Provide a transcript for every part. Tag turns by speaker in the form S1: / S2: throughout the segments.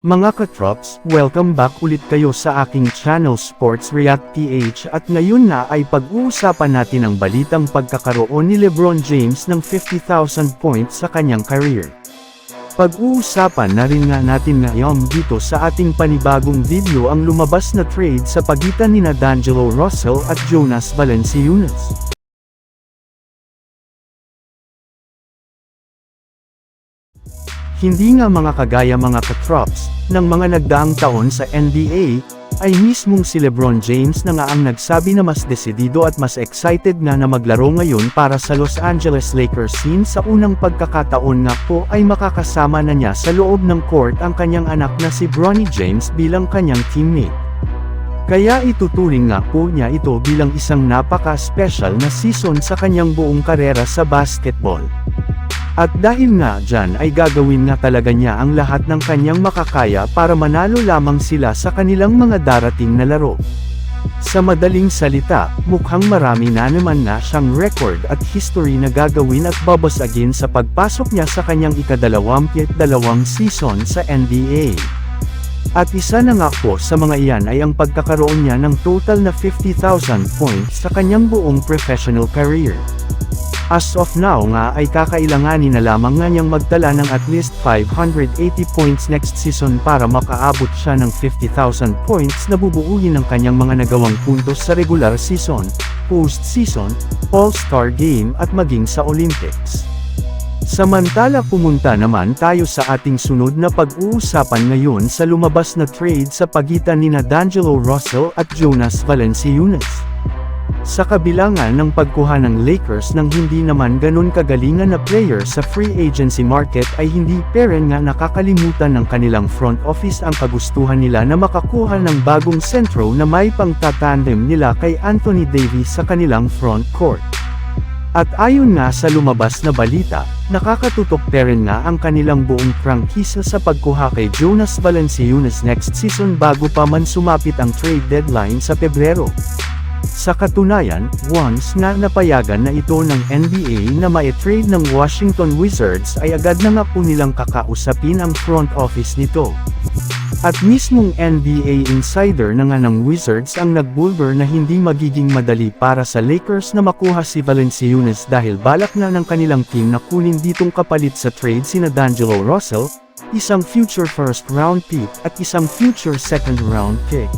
S1: Mga katrops, welcome back ulit kayo sa aking channel Sports React PH at ngayon na ay pag-uusapan natin ang balitang pagkakaroon ni Lebron James ng 50,000 points sa kanyang career. Pag-uusapan na rin nga natin ngayon dito sa ating panibagong video ang lumabas na trade sa pagitan ni D'Angelo Russell at Jonas Valanciunas. Hindi nga mga kagaya mga katrops, ng mga nagdaang taon sa NBA, ay mismong si Lebron James na nga ang nagsabi na mas desidido at mas excited nga na maglaro ngayon para sa Los Angeles Lakers scene sa unang pagkakataon nga po ay makakasama na niya sa loob ng court ang kanyang anak na si Bronny James bilang kanyang teammate. Kaya ituturing nga po niya ito bilang isang napaka-special na season sa kanyang buong karera sa basketball. At dahil nga dyan ay gagawin nga talaga niya ang lahat ng kanyang makakaya para manalo lamang sila sa kanilang mga darating na laro. Sa madaling salita, mukhang marami na naman na siyang record at history na gagawin at babasagin sa pagpasok niya sa kanyang ikadalawampiyat dalawang season sa NBA. At isa na nga po sa mga iyan ay ang pagkakaroon niya ng total na 50,000 points sa kanyang buong professional career. As of now nga ay kakailanganin na lamang nga niyang magtala ng at least 580 points next season para makaabot siya ng 50,000 points na bubuuin ng kanyang mga nagawang puntos sa regular season, postseason, all-star game at maging sa Olympics. Samantala pumunta naman tayo sa ating sunod na pag-uusapan ngayon sa lumabas na trade sa pagitan ni D'Angelo Russell at Jonas Valanciunas. Sa kabila nga ng pagkuha ng Lakers ng hindi naman ganun kagalingan na player sa free agency market ay hindi peren nga nakakalimutan ng kanilang front office ang kagustuhan nila na makakuha ng bagong sentro na may pangtatandem nila kay Anthony Davis sa kanilang front court. At ayon nga sa lumabas na balita, nakakatutok pa rin nga ang kanilang buong prangkisa sa pagkuha kay Jonas Valanciunas next season bago pa man sumapit ang trade deadline sa Pebrero. Sa katunayan, once nga napayagan na ito ng NBA na ma-trade ng Washington Wizards ay agad na nga po nilang kakausapin ang front office nito. At mismong NBA insider na nga ng Wizards ang nagbulber na hindi magiging madali para sa Lakers na makuha si Valanciunas dahil balak na ng kanilang team na kunin ditong kapalit sa trade sina D'Angelo Russell, isang future first round pick at isang future second round pick.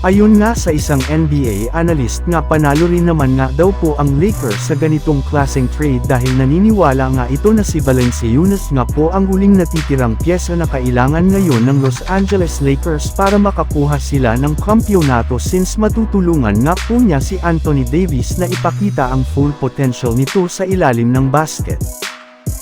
S1: Ayon nga sa isang NBA analyst nga panalo rin naman nga daw po ang Lakers sa ganitong klaseng trade dahil naniniwala nga ito na si Valanciunas nga po ang huling natitirang pyesa na kailangan ngayon ng Los Angeles Lakers para makakuha sila ng kampyonato since matutulungan nga po niya si Anthony Davis na ipakita ang full potential nito sa ilalim ng basket.